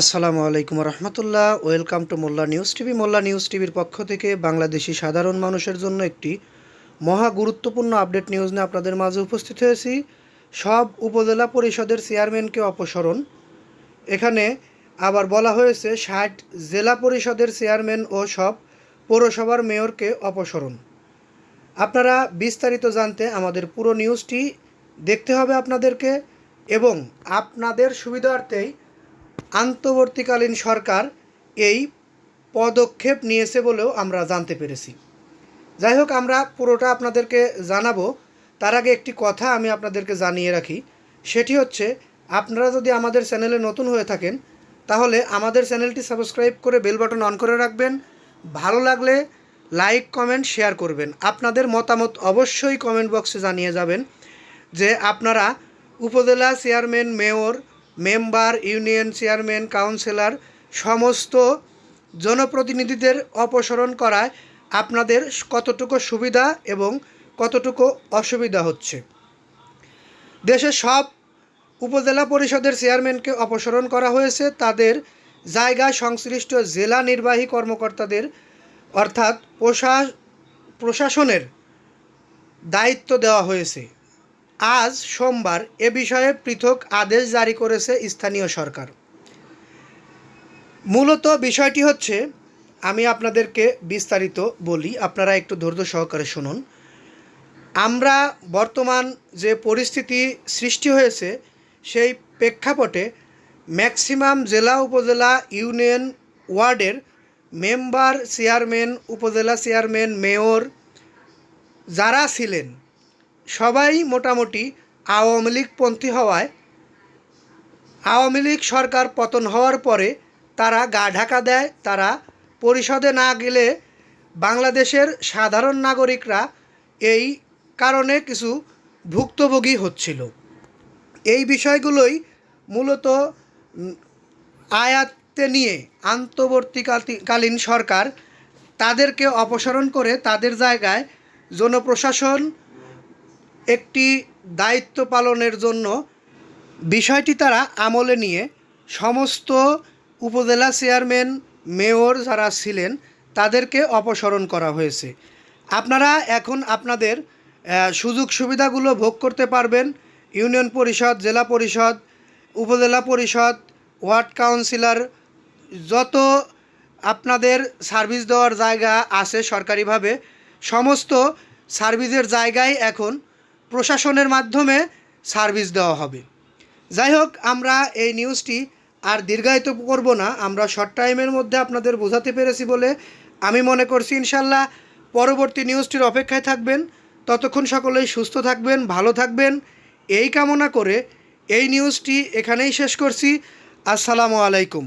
আসসালামু আলাইকুম রহমতুল্লাহ। Welcome to Molla news TV. Molla news টিভির পক্ষ থেকে বাংলাদেশি সাধারণ মানুষের জন্য একটি মহা গুরুত্বপূর্ণ আপডেট নিউজ নিয়ে আপনাদের মাঝে উপস্থিত হয়েছি। সব উপজেলা পরিষদের চেয়ারম্যানকে অপসারণ। এখানে আবার বলা হয়েছে, ষাট জেলা পরিষদের চেয়ারম্যান ও সব পৌরসভার মেয়রকে অপসারণ। আপনারা বিস্তারিত জানতে আমাদের পুরো নিউজটি দেখতে হবে আপনাদেরকে এবং আপনাদের সুবিধার্থেই আন্তর্বর্তীকালীন সরকার এই পদক্ষেপ নিয়েছে বলেও আমরা জানতে পেরেছি। যাই হোক, আমরা পুরোটা আপনাদেরকে জানাব। তার আগে একটি কথা আমি আপনাদেরকে জানিয়ে রাখি। সেটি হচ্ছে, আপনারা যদি আমাদের চ্যানেলে নতুন হয়ে থাকেন, তাহলে আমাদের চ্যানেলটি সাবস্ক্রাইব করে বেল বাটন অন করে রাখবেন। ভালো লাগলে লাইক, কমেন্ট, শেয়ার করবেন। আপনাদের মতামত অবশ্যই কমেন্ট বক্সে জানিয়ে যাবেন যে আপনারা upazila chairman, mayor member, union chairman, councillor, সমস্ত জনপ্রতিনিধিদের অপসারণ করায় আপনাদের কতটুকু সুবিধা এবং কতটুকু অসুবিধা হচ্ছে। দেশের সব উপজেলা পরিষদের চেয়ারম্যানকে অপসারণ করা হয়েছে। তাদের জায়গায় সংশ্লিষ্ট জেলা নির্বাহী কর্মকর্তাদের, অর্থাৎ প্রশা, প্রশাসনের দায়িত্ব দেওয়া হয়েছে। আজ সোমবার এ বিষয়ে পৃথক আদেশ জারি করেছে স্থানীয় সরকার। মূলত বিষয়টি হচ্ছে, আমি আপনাদেরকে বিস্তারিত বলি, আপনারা একটু ধৈর্য সহকারে শুনুন। আমরা বর্তমান যে পরিস্থিতি সৃষ্টি হয়েছে, সেই প্রেক্ষাপটে ম্যাক্সিমাম জেলা উপজেলা ইউনিয়ন ওয়ার্ডের member chairman, upazila chairman, mayor যারা ছিলেন সবাই মোটামুটি আওয়ামী লীগপন্থী হওয়ায়, আওয়ামী লীগ সরকার পতন হওয়ার পরে তারা গা ঢাকা দেয়, তারা পরিষদে না গেলে বাংলাদেশের সাধারণ নাগরিকরা এই কারণে কিছু ভুক্তভোগী হচ্ছিল। এই বিষয়গুলোই মূলত আয়াত্তে নিয়ে আন্তর্বর্তীকালীন সরকার তাদেরকে অপসারণ করে তাদের জায়গায় জনপ্রশাসন একটি দায়িত্ব পালনের জন্য বিষয়টি তারা আমলে নিয়ে সমস্ত উপজেলা চেয়ারম্যান, মেয়র যারা ছিলেন, তাদেরকে অপসারণ করা হয়েছে। আপনারা এখন আপনাদের সুযোগ সুবিধাগুলো ভোগ করতে পারবেন। ইউনিয়ন পরিষদ, জেলা পরিষদ, উপজেলা পরিষদ, ওয়ার্ড কাউন্সিলর, যত আপনাদের সার্ভিস দেওয়ার জায়গা আছে সরকারিভাবে, সমস্ত সার্ভিসের জায়গায় এখন প্রশাসনের মাধ্যমে সার্ভিস দেওয়া হবে। যাই হোক, আমরা এই নিউজটি আর দীর্ঘায়িত করব না। আমরা শর্ট টাইমের মধ্যে আপনাদের বোঝাতে পেরেছি বলে আমি মনে করছি ইনশাল্লাহ। পরবর্তী নিউজটির অপেক্ষায় থাকবেন। ততক্ষণ সকলেই সুস্থ থাকবেন, ভালো থাকবেন। এই কামনা করে এই নিউজটি এখানেই শেষ করছি। আসসালামু আলাইকুম।